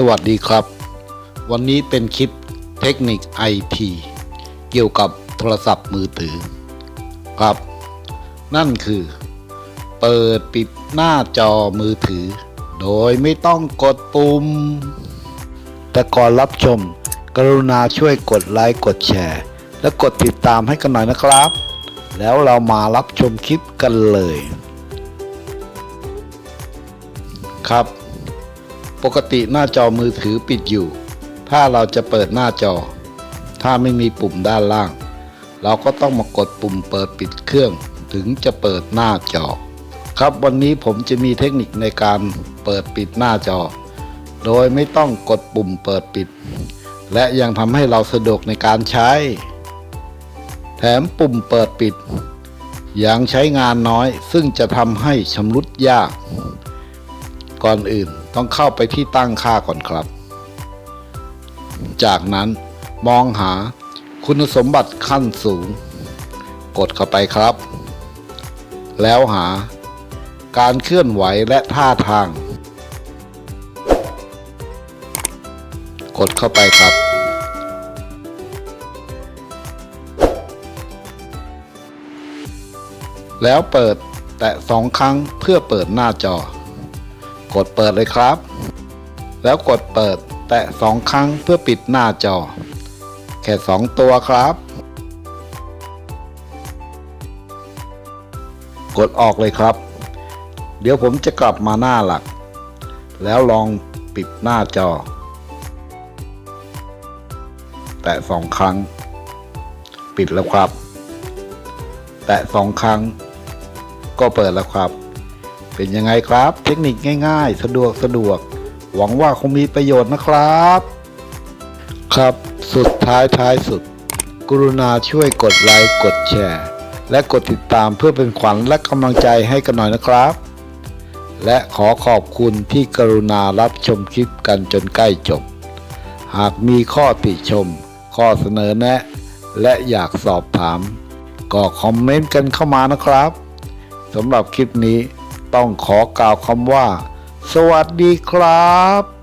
สวัสดีครับ วันนี้เป็นคลิปเทคนิคไอทีเกี่ยวกับโทรศัพท์มือถือ ครับ นั่นคือ เปิดปิดหน้าจอมือถือ โดยไม่ต้องกดปุ่ม แต่ก่อนรับชม กรุณาช่วยกดไลค์กดแชร์ และกดติดตามให้กันหน่อยนะครับ แล้วเรามารับชมคลิปกันเลย ครับ ปกติหน้าจอมือถือปิดอยู่ ถ้าเราจะเปิดหน้าจอ ถ้าไม่มีปุ่มด้านล่าง เราก็ต้องมากดปุ่มเปิดปิดเครื่อง ถึงจะเปิดหน้าจอ ครับวันนี้ผมจะมีเทคนิคในการเปิดปิดหน้าจอ โดยไม่ต้องกดปุ่มเปิดปิด และยังทำให้เราสะดวกในการใช้ แถมปุ่มเปิดปิดยังใช้งานน้อยซึ่งจะทำให้ชำรุดยาก ก่อนอื่น ต้องเข้าไปที่ตั้งค่าก่อนครับ จากนั้นมองหาคุณสมบัติขั้นสูง กดเข้าไปครับ แล้วหาการเคลื่อนไหวและท่าทาง กดเข้าไปครับ แล้วเปิดแตะสองครั้งเพื่อเปิดหน้าจอ กดเปิดเลยครับ แล้วกดเปิดแตะสองครั้งเพื่อปิดหน้าจอ แค่สองตัวครับ กดออกเลยครับ เดี๋ยวผมจะกลับมาหน้าหลัก แล้วลองปิดหน้าจอ แตะสองครั้ง ปิดแล้วครับ แตะสองครั้ง ก็เปิดแล้วครับ เป็นยังไงครับ เทคนิคง่ายๆ สะดวกสะดวก หวังว่าคงมีประโยชน์นะครับ ครับสุดท้ายท้ายสุด กรุณาช่วยกดไลค์กดแชร์ และกดติดตามเพื่อเป็นขวัญและกำลังใจให้กันหน่อยนะครับ และขอขอบคุณที่กรุณารับชมคลิปกันจนใกล้จบ หากมีข้อติชม ข้อเสนอแนะ และอยากสอบถาม ก็คอมเมนต์กันเข้ามานะครับสำหรับคลิปนี้ ต้องขอกล่าวคำว่า สวัสดีครับ